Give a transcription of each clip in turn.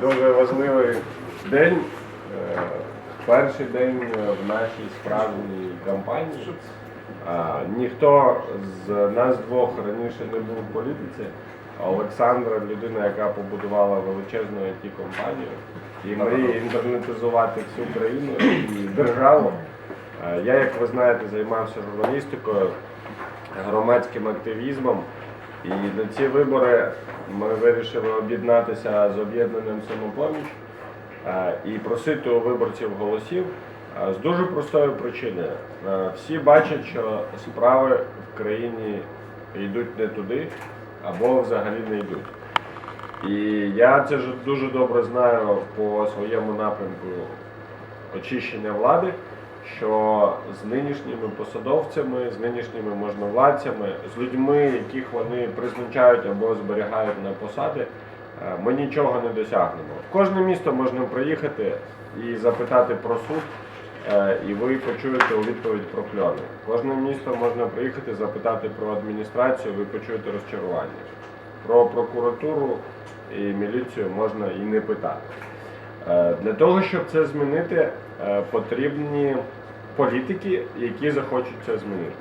дуже важливий день. Е, Перший день в нашій справжній кампанії. Ніхто з нас двох раніше не був в політиці. Олександра людина, яка побудувала величезну it компанію і мріє інтернетизувати всю країну і державу. Я, як ви знаєте, займався журналістикою, громадським активізмом. І на ці вибори ми вирішили об'єднатися з об'єднаним самопоміч е, і просити у виборців голосів е, з дуже простої причини. Е, Всі бачать, що справи в країні йдуть не туди або взагалі не йдуть. І я це дуже добре знаю по своєму напрямку очищення влади, що з нинішніми посадовцями, з нинішніми можновладцями, з людьми, яких вони призначають або зберігають на посади, е, ми нічого не досягнемо. В кожне місто можна приїхати і запитати про суд, е, і ви почуєте у відповідь про кльони. Кожне місто можна приїхати запитати про адміністрацію, ви почуєте розчарування. Про прокуратуру і міліцію можна і не питати. Е, Для того, щоб це змінити, е, потрібні політики, які захочуть це змінити.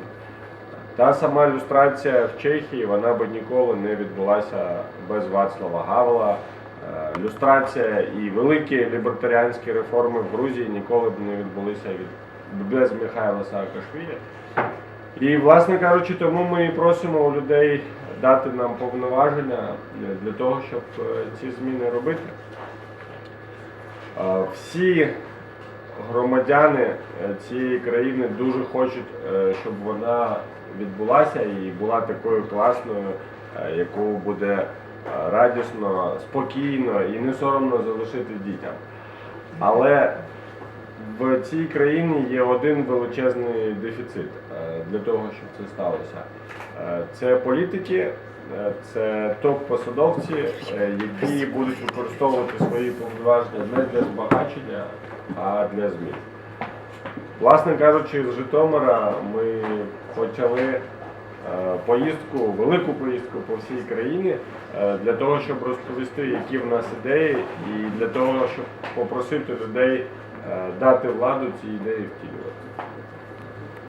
Та сама люстрація в Чехії вона би ніколи не відбулася без Вацлава Гавела. Е, Люстрація і великі лібертаріанські реформи в Грузії ніколи б не відбулися від без Михайла Саакашвілі. І, власне кажучи, тому ми і просимо у людей дати нам повноваження для того, щоб ці зміни робити. Всі громадяни е, цієї країни дуже хочуть, е, щоб вона відбулася і була такою класною, е, яку буде радісно, спокійно і не соромно залишити дітям. Але в цій країні є один величезний дефіцит е, для того, щоб це сталося. Е, Це політики, е, це топ-посадовці, які будуть використовувати свої повноваження не для збагачення, а для змін. Власне кажучи, з Житомира ми почали поїздку, велику поїздку по всій країні для того, щоб розповісти, які в нас ідеї, і для того, щоб попросити людей дати владу ці ідеї втілювати.